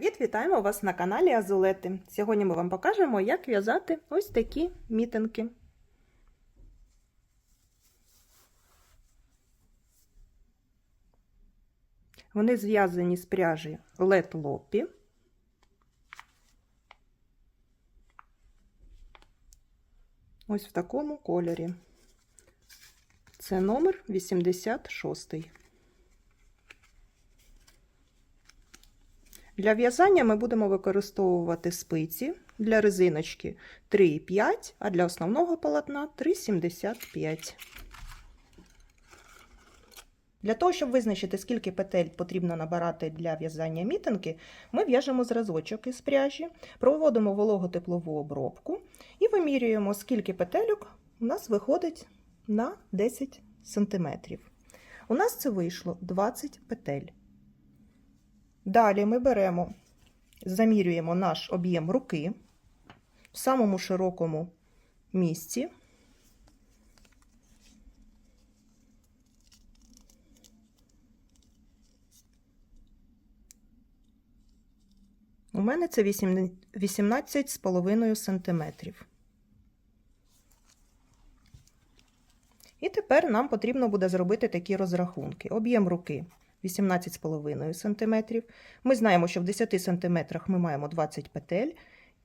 Привіт! Вітаємо вас на каналі Азулети. Сьогодні ми вам покажемо, як в'язати ось такі мітинки. Вони зв'язані з пряжі Let Loppy. Ось в такому кольорі. Це номер 86. Для в'язання ми будемо використовувати спиці для резиночки 3,5, а для основного полотна 3,75. Для того, щоб визначити, скільки петель потрібно набирати для в'язання мітинки, ми в'яжемо зразочок із пряжі, проводимо вологотеплову обробку і вимірюємо, скільки петельок у нас виходить на 10 см. У нас це вийшло 20 петель. Далі ми беремо, замірюємо наш об'єм руки в самому широкому місці. У мене це 18,5 см. І тепер нам потрібно буде зробити такі розрахунки. Об'єм руки 18,5 см. Ми знаємо, що в 10 см ми маємо 20 петель.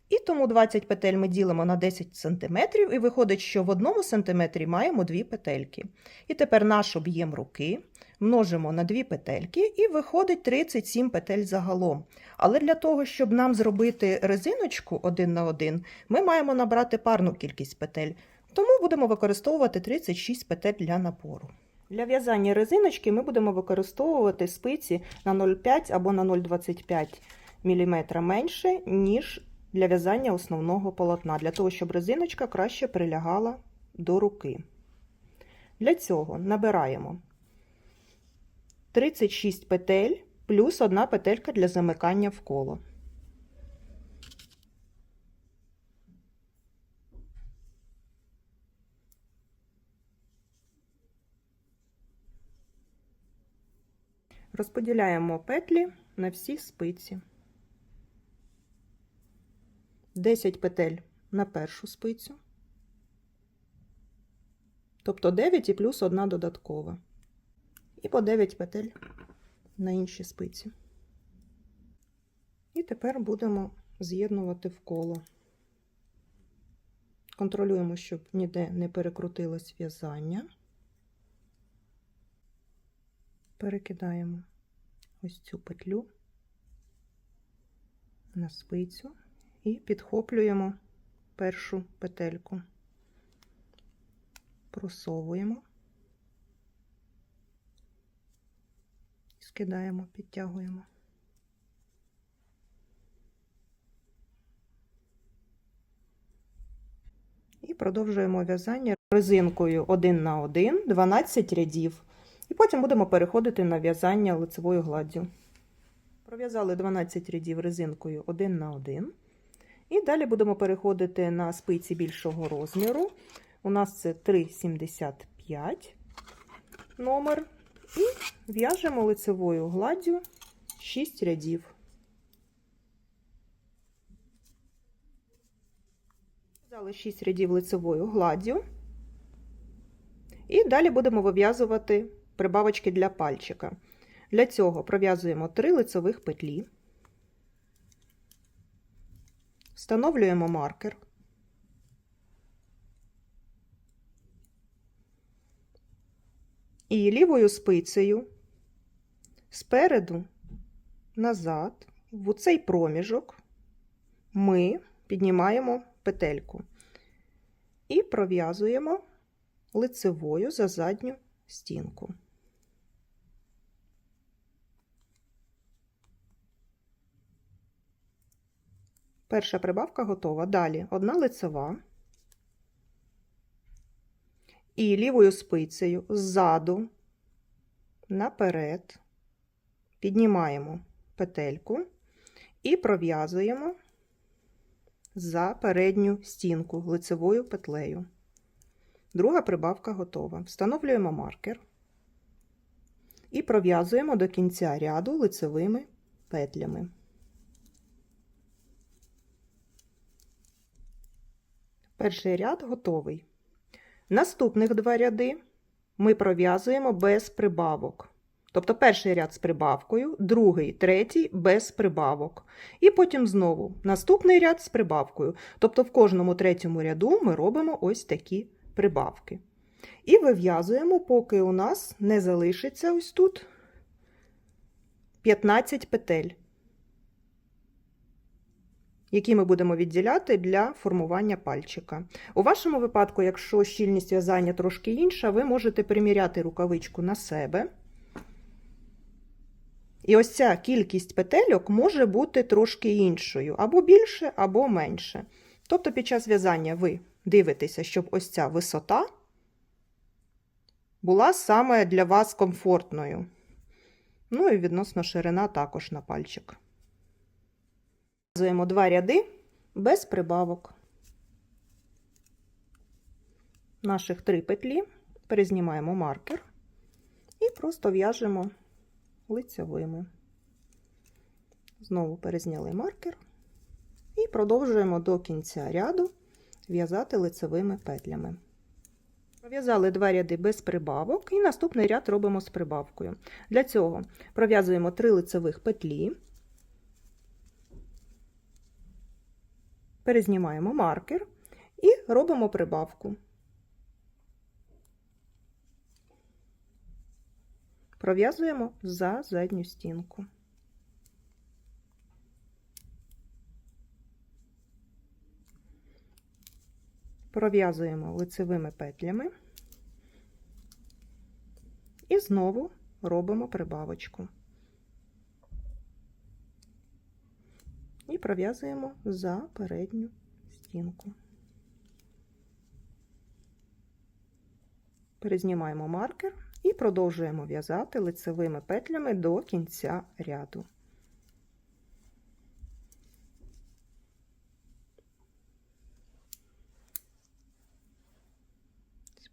І тому 20 петель ми ділимо на 10 см, і виходить, що в 1 см маємо 2 петельки. І тепер наш об'єм руки множимо на 2 петельки, і виходить 37 петель загалом. Але для того, щоб нам зробити резиночку один на один, ми маємо набрати парну кількість петель. Тому будемо використовувати 36 петель для напору. Для в'язання резиночки ми будемо використовувати спиці на 0,5 або на 0,25 мм менше, ніж для в'язання основного полотна, для того, щоб резиночка краще прилягала до руки. Для цього набираємо 36 петель плюс одна петелька для замикання в коло. Розподіляємо петлі на всі спиці. 10 петель на першу спицю, тобто 9 і плюс 1 додаткова. І по 9 петель на інші спиці. І тепер будемо з'єднувати в коло. Контролюємо, щоб ніде не перекрутилось в'язання. Перекидаємо ось цю петлю на спицю і підхоплюємо першу петельку, просовуємо, скидаємо, підтягуємо. І продовжуємо в'язання резинкою 1 на 1, 12 рядів. І потім будемо переходити на в'язання лицевою гладдю. Пров'язали 12 рядів резинкою 1 на 1. І далі будемо переходити на спиці більшого розміру. У нас це 3,75 номер. І в'яжемо лицевою гладдю 6 рядів. В'язали 6 рядів лицевою гладдю. І далі будемо вив'язувати прибавочки для пальчика. Для цього пров'язуємо 3 лицевих петлі. Встановлюємо маркер. І лівою спицею спереду назад, в цей проміжок, ми піднімаємо петельку і пров'язуємо лицевою за задню стінку. Перша прибавка готова. Далі одна лицева і лівою спицею ззаду наперед піднімаємо петельку і пров'язуємо за передню стінку лицевою петлею. Друга прибавка готова. Встановлюємо маркер і пров'язуємо до кінця ряду лицевими петлями. Перший ряд готовий. Наступних два ряди ми пров'язуємо без прибавок. Тобто перший ряд з прибавкою, другий, третій без прибавок. І потім знову наступний ряд з прибавкою. Тобто в кожному третьому ряду ми робимо ось такі прибавки. І вив'язуємо, поки у нас не залишиться ось тут 15 петель, які ми будемо відділяти для формування пальчика. У вашому випадку, якщо щільність в'язання трошки інша, ви можете приміряти рукавичку на себе. І ось ця кількість петельок може бути трошки іншою, або більше, або менше. Тобто під час в'язання ви дивитеся, щоб ось ця висота була саме для вас комфортною. Ну і відносно ширина також на пальчик. В'язуємо два ряди без прибавок. Наших три петлі перезнімаємо маркер і просто в'яжемо лицевими. Знову перезняли маркер і продовжуємо до кінця ряду в'язати лицевими петлями. Пров'язали два ряди без прибавок, і наступний ряд робимо з прибавкою. Для цього пров'язуємо три лицевих петлі, перезнімаємо маркер і робимо прибавку. Пров'язуємо за задню стінку. Пров'язуємо лицевими петлями і знову робимо прибавочку. І пров'язуємо за передню стінку. Перезнімаємо маркер і продовжуємо в'язати лицевими петлями до кінця ряду.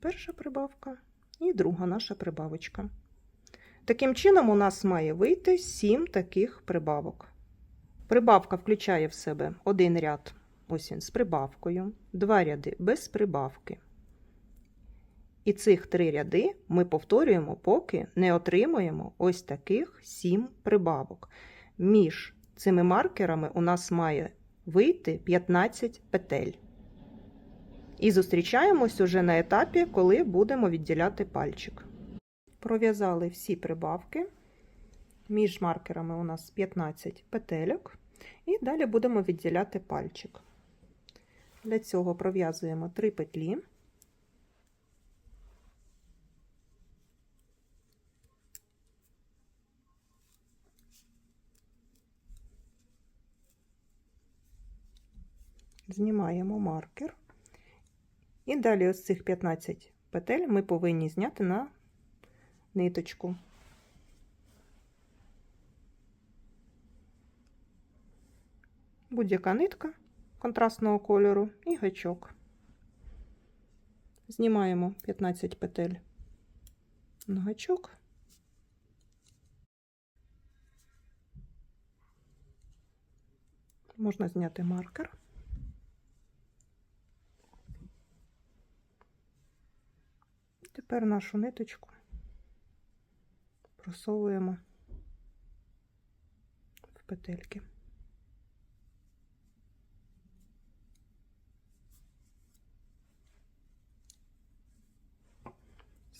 Перша прибавка і друга наша прибавочка. Таким чином, у нас має вийти 7 таких прибавок. Прибавка включає в себе один ряд ось він, з прибавкою, два ряди без прибавки. І цих три ряди ми повторюємо, поки не отримуємо ось таких 7 прибавок. Між цими маркерами у нас має вийти 15 петель. І зустрічаємось уже на етапі, коли будемо відділяти пальчик. Пров'язали всі прибавки. Між маркерами у нас 15 петельок. І далі будемо відділяти пальчик. Для цього пров'язуємо 3 петлі. Знімаємо маркер. І далі ось цих 15 петель ми повинні зняти на ниточку. Будь-яка нитка контрастного кольору і гачок. Знімаємо 15 петель на гачок. Можна зняти маркер. Тепер нашу ниточку просовуємо в петельки.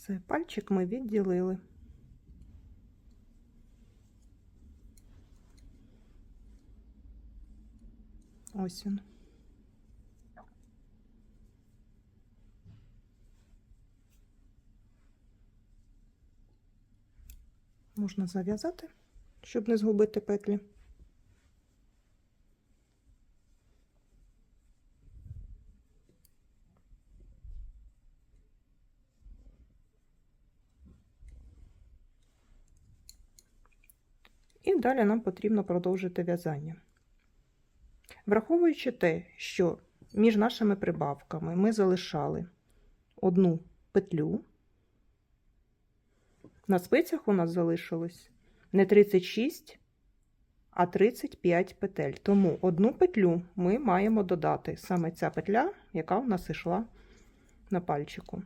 Все, пальчик ми відділили. Ось він. Можна зав'язати, щоб не згубити петлі. Далі нам потрібно продовжити в'язання. Враховуючи те, що між нашими прибавками ми залишали одну петлю, на спицях у нас залишилось не 36, а 35 петель. Тому одну петлю ми маємо додати. Саме ця петля, яка в нас йшла на пальчику.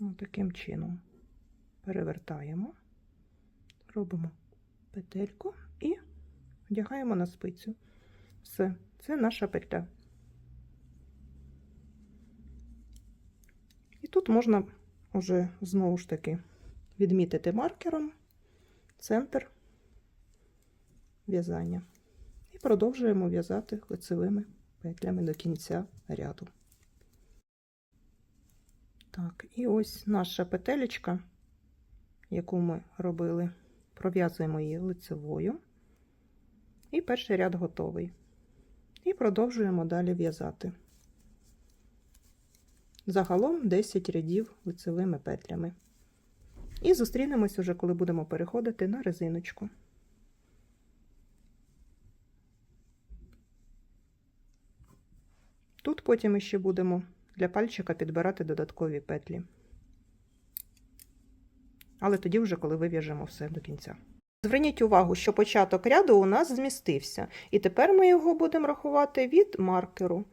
Ось таким чином перевертаємо, робимо петельку і вдягаємо на спицю. Все, це наша петля. І тут можна вже знову ж таки відмітити маркером центр в'язання. І продовжуємо в'язати лицевими петлями до кінця ряду. Так, і ось наша петелечка, яку ми робили, пров'язуємо її лицевою. І перший ряд готовий. І продовжуємо далі в'язати. Загалом 10 рядів лицевими петлями. І зустрінемось уже, коли будемо переходити на резиночку. Тут потім ще будемо для пальчика підбирати додаткові петлі. Але тоді вже, коли вив'яжемо все до кінця. Зверніть увагу, що початок ряду у нас змістився, і тепер ми його будемо рахувати від маркеру.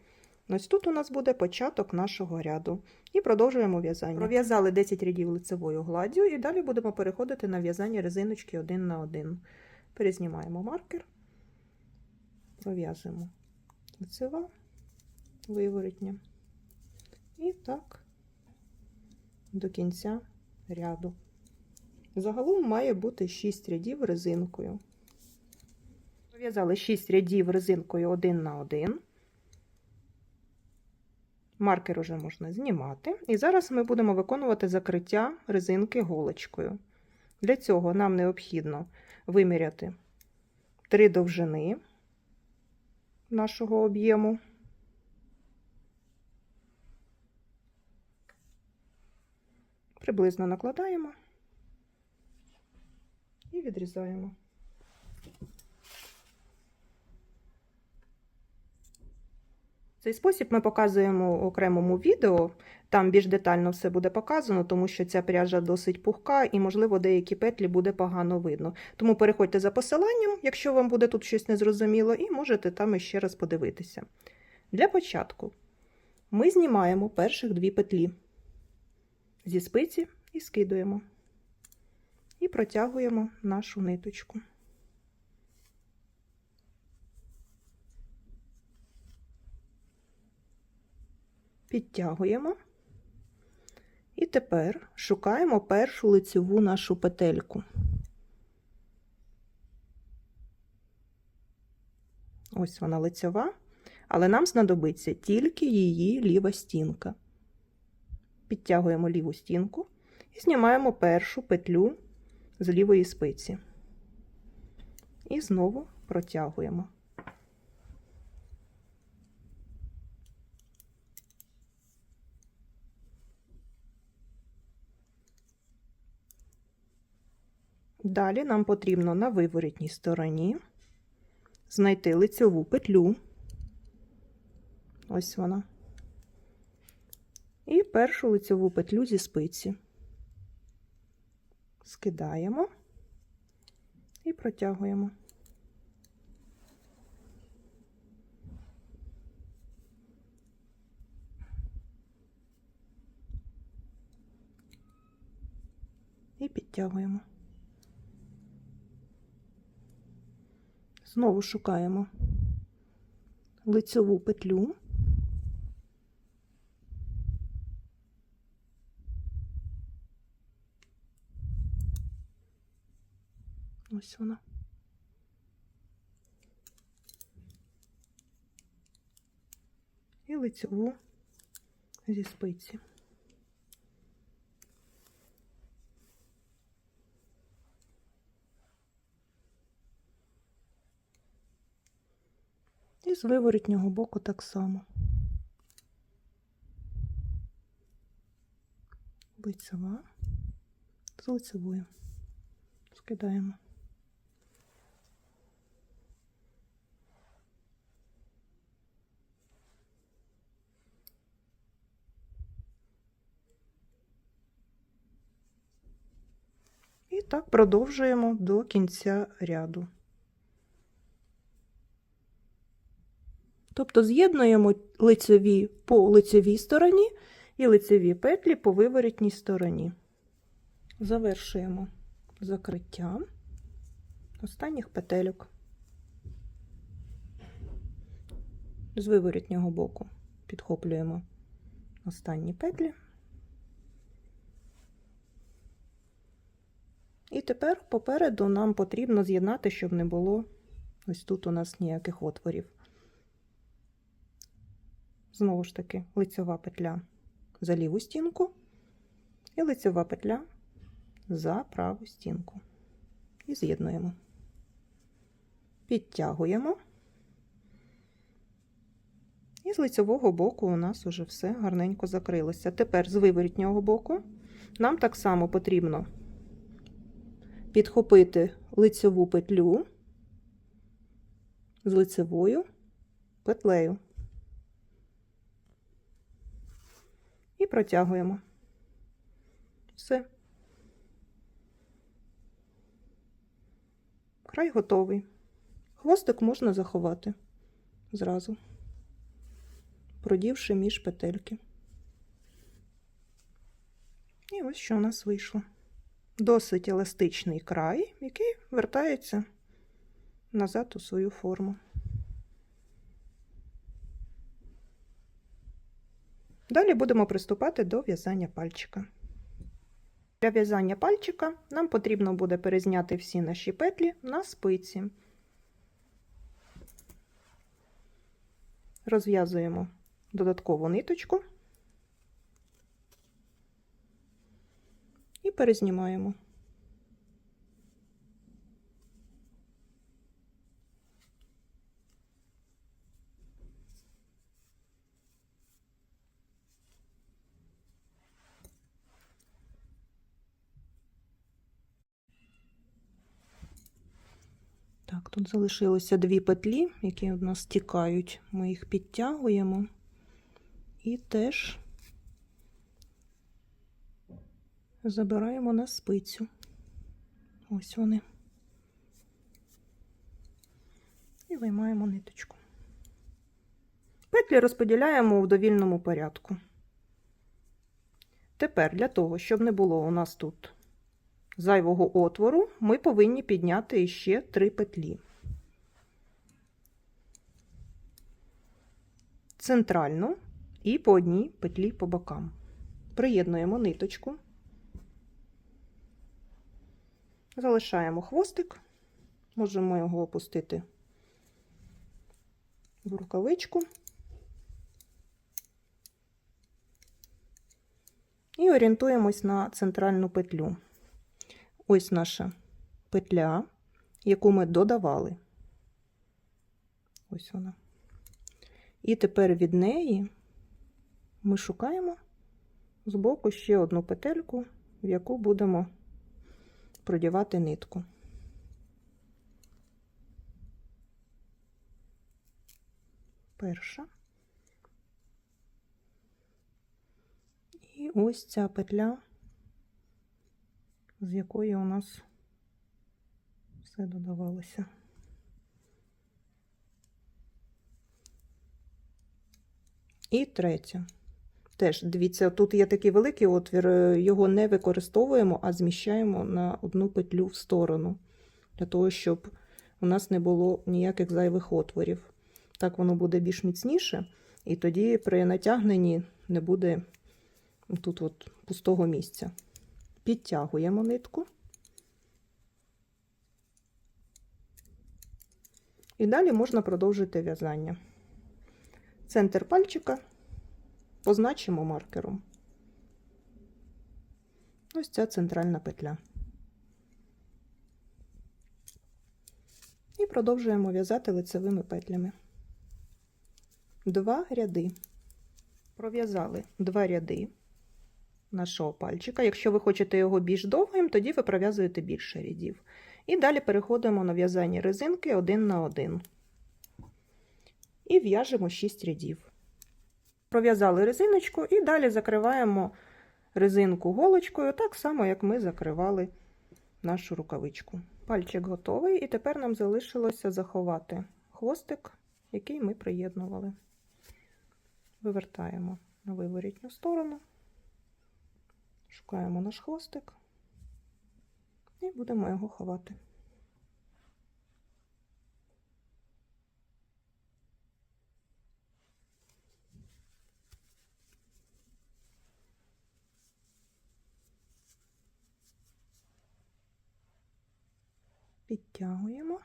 Ось тут у нас буде початок нашого ряду. І продовжуємо в'язання. Пров'язали 10 рядів лицевою гладдю, і далі будемо переходити на в'язання резиночки один на один. Перезнімаємо маркер, пров'язуємо лицева, виворотня. І так до кінця ряду. Загалом має бути 6 рядів резинкою. Пров'язали 6 рядів резинкою один на один. Маркер уже можна знімати. І зараз ми будемо виконувати закриття резинки голочкою. Для цього нам необхідно виміряти три довжини нашого об'єму. Приблизно накладаємо відрізаємо. Цей спосіб ми показуємо у окремому відео, там більш детально все буде показано, тому що ця пряжа досить пухка і, можливо, деякі петлі буде погано видно. Тому переходьте за посиланням, якщо вам буде тут щось незрозуміло, і можете там іще раз подивитися. Для початку ми знімаємо перших дві петлі зі спиці і скидуємо. І протягуємо нашу ниточку. Підтягуємо. І тепер шукаємо першу лицеву нашу петельку. Ось вона лицьова, але нам знадобиться тільки її ліва стінка. Підтягуємо ліву стінку і знімаємо першу петлю з лівої спиці. І знову протягуємо. Далі нам потрібно на виворітній стороні знайти лицьову петлю. Ось вона. І першу лицьову петлю зі спиці. Скидаємо і протягуємо. І підтягуємо. Знову шукаємо лицьову петлю. Ось вона. І лицьову зі спиці. І з виворотнього боку так само. Лицева з лицевою. Скидаємо. Так продовжуємо до кінця ряду. Тобто з'єднуємо лицеві по лицевій стороні і лицеві петлі по виворітній стороні. Завершуємо закриття останніх петельок з виворітнього боку підхоплюємо останні петлі. І тепер попереду нам потрібно з'єднати, щоб не було ось тут у нас ніяких отворів. Знову ж таки, лицьова петля за ліву стінку і лицьова петля за праву стінку. І з'єднуємо. Підтягуємо. І з лицьового боку у нас уже все гарненько закрилося. Тепер з виворітнього боку нам так само потрібно підхопити лицьову петлю з лицевою петлею. І протягуємо. Все. Край готовий. Хвостик можна заховати зразу, продівши між петельки. І ось що у нас вийшло. Досить еластичний край, який вертається назад у свою форму. Далі будемо приступати до в'язання пальчика. Для в'язання пальчика нам потрібно буде перезняти всі наші петлі на спиці. Розв'язуємо додаткову ниточку перезнімаємо. Так, тут залишилося дві петлі, які у нас тікають. Ми їх підтягуємо і теж забираємо на спицю. Ось вони. І виймаємо ниточку. Петлі розподіляємо в довільному порядку. Тепер для того, щоб не було у нас тут зайвого отвору, ми повинні підняти ще три петлі. Центральну і по одній петлі по бокам. Приєднуємо ниточку, залишаємо хвостик, можемо його опустити в рукавичку. І орієнтуємось на центральну петлю. Ось наша петля, яку ми додавали. Ось вона. І тепер від неї ми шукаємо збоку ще одну петельку, в яку будемо продівати нитку. Перша. І ось ця петля, з якої у нас все додавалося. І третя. Теж, дивіться, тут є такий великий отвір, е, його не використовуємо, а зміщаємо на одну петлю в сторону, для того, щоб у нас не було ніяких зайвих отворів. Так воно буде більш міцніше, і тоді при натягненні не буде тут от пустого місця. Підтягуємо нитку. І далі можна продовжити в'язання. Центр пальчика позначимо маркером. Ось ця центральна петля. І продовжуємо в'язати лицевими петлями. Два ряди. Пров'язали два ряди нашого пальчика. Якщо ви хочете його більш довгим, тоді ви пров'язуєте більше рядів. І далі переходимо на в'язання резинки один на один. І в'яжемо 6 рядів. Пров'язали резиночку і далі закриваємо резинку голочкою, так само, як ми закривали нашу рукавичку. Пальчик готовий, і тепер нам залишилося заховати хвостик, який ми приєднували. Вивертаємо на виворітню сторону, шукаємо наш хвостик і будемо його ховати. Підтягуємо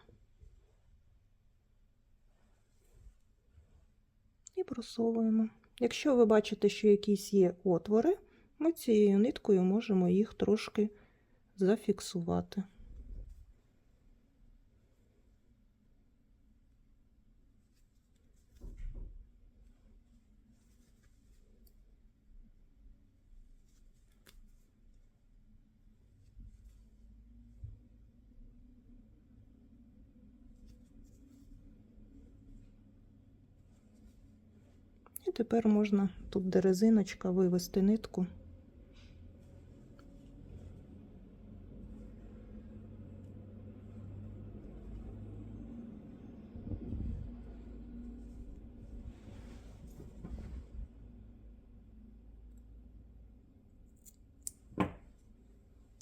і просовуємо. Якщо ви бачите, що якісь є отвори, ми цією ниткою можемо їх трошки зафіксувати. І тепер можна тут, де резиночка, вивести нитку.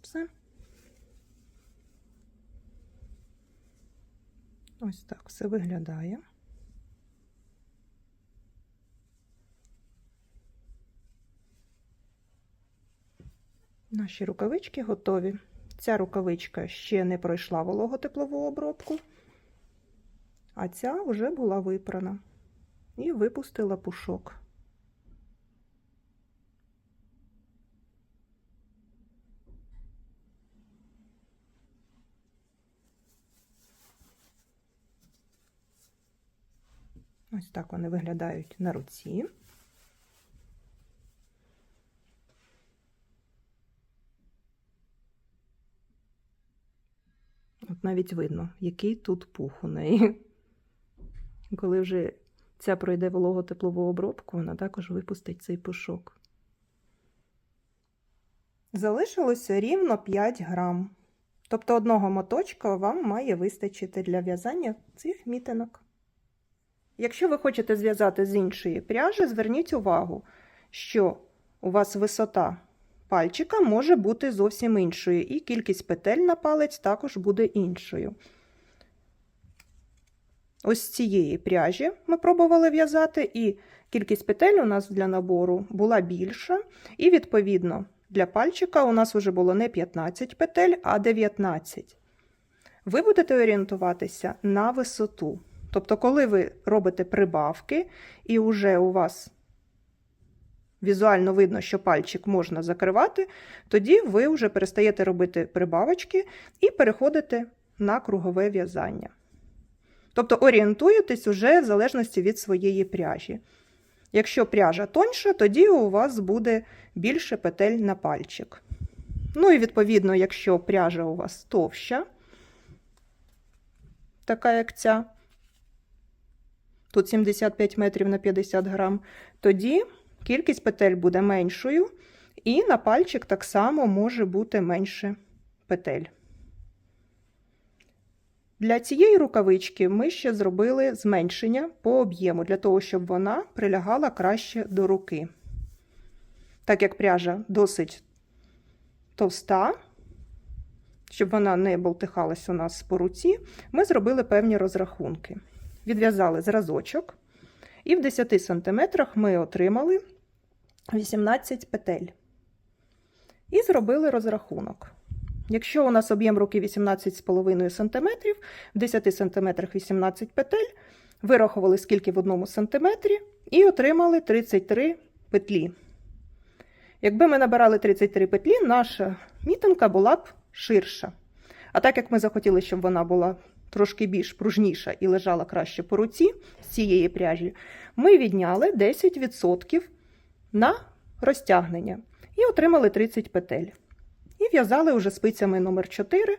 Все. Ось так все виглядає. Наші рукавички готові. Ця рукавичка ще не пройшла вологотеплову обробку, а ця вже була випрана і випустила пушок. Ось так вони виглядають на руці. От навіть видно, який тут пух у неї. Коли вже ця пройде вологотеплову обробку, вона також випустить цей пушок. Залишилося рівно 5 грам. Тобто одного моточка вам має вистачити для в'язання цих мітинок. Якщо ви хочете зв'язати з іншої пряжі, зверніть увагу, що у вас висота пальчика може бути зовсім іншою, і кількість петель на палець також буде іншою. Ось цієї пряжі ми пробували в'язати, і кількість петель у нас для набору була більша, і, відповідно, для пальчика у нас вже було не 15 петель, а 19. Ви будете орієнтуватися на висоту. Тобто, коли ви робите прибавки, і вже у вас візуально видно, що пальчик можна закривати, тоді ви вже перестаєте робити прибавочки і переходите на кругове в'язання. Тобто орієнтуєтесь уже в залежності від своєї пряжі. Якщо пряжа тоньша, тоді у вас буде більше петель на пальчик. Ну і відповідно, якщо пряжа у вас товща, така як ця, тут 75 метрів на 50 грам, тоді кількість петель буде меншою, і на пальчик так само може бути менше петель. Для цієї рукавички ми ще зробили зменшення по об'єму, для того, щоб вона прилягала краще до руки. Так як пряжа досить товста, щоб вона не болтихалась у нас по руці, ми зробили певні розрахунки. Відв'язали зразочок, і в 10 см ми отримали 18 петель. І зробили розрахунок. Якщо у нас об'єм руки 18,5 см, в 10 см 18 петель, вирахували скільки в одному сантиметрі, і отримали 33 петлі. Якби ми набирали 33 петлі, наша мітинка була б ширша. А так як ми захотіли, щоб вона була трошки більш пружніша і лежала краще по руці з цієї пряжі, ми відняли 10% на розтягнення і отримали 30 петель. І в'язали вже спицями номер 4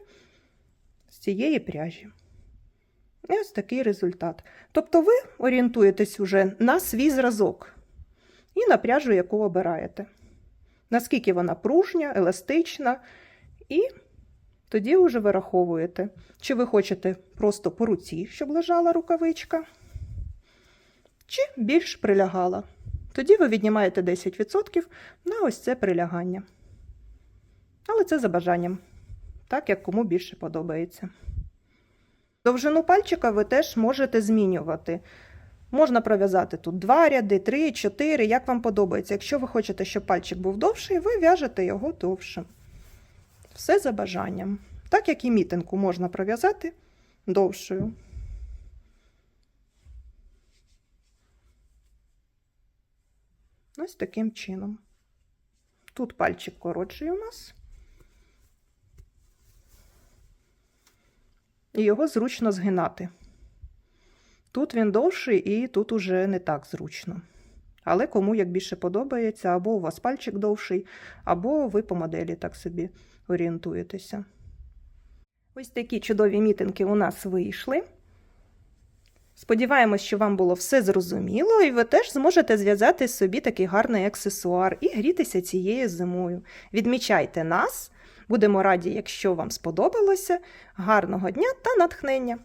з цієї пряжі. І ось такий результат. Тобто ви орієнтуєтесь уже на свій зразок і на пряжу, яку обираєте. Наскільки вона пружня, еластична, і Тоді вже вираховуєте, чи ви хочете просто по руці, щоб лежала рукавичка, чи більш прилягала. Тоді ви віднімаєте 10% на ось це прилягання. Але це за бажанням, так як кому більше подобається. Довжину пальчика ви теж можете змінювати. Можна пров'язати тут два ряди, три, чотири, як вам подобається. Якщо ви хочете, щоб пальчик був довший, ви в'яжете його довше. Все за бажанням. Так як і мітинку можна пров'язати довшою. Ось таким чином. Тут пальчик коротший у нас. І його зручно згинати. Тут він довший і тут уже не так зручно. Але кому як більше подобається, або у вас пальчик довший, або ви по моделі так собі орієнтуєтеся. Ось такі чудові мітинги у нас вийшли. Сподіваємось, що вам було все зрозуміло, і ви теж зможете зв'язати собі такий гарний аксесуар і грітися цією зимою. Відмічайте нас, будемо раді, якщо вам сподобалося. Гарного дня та натхнення!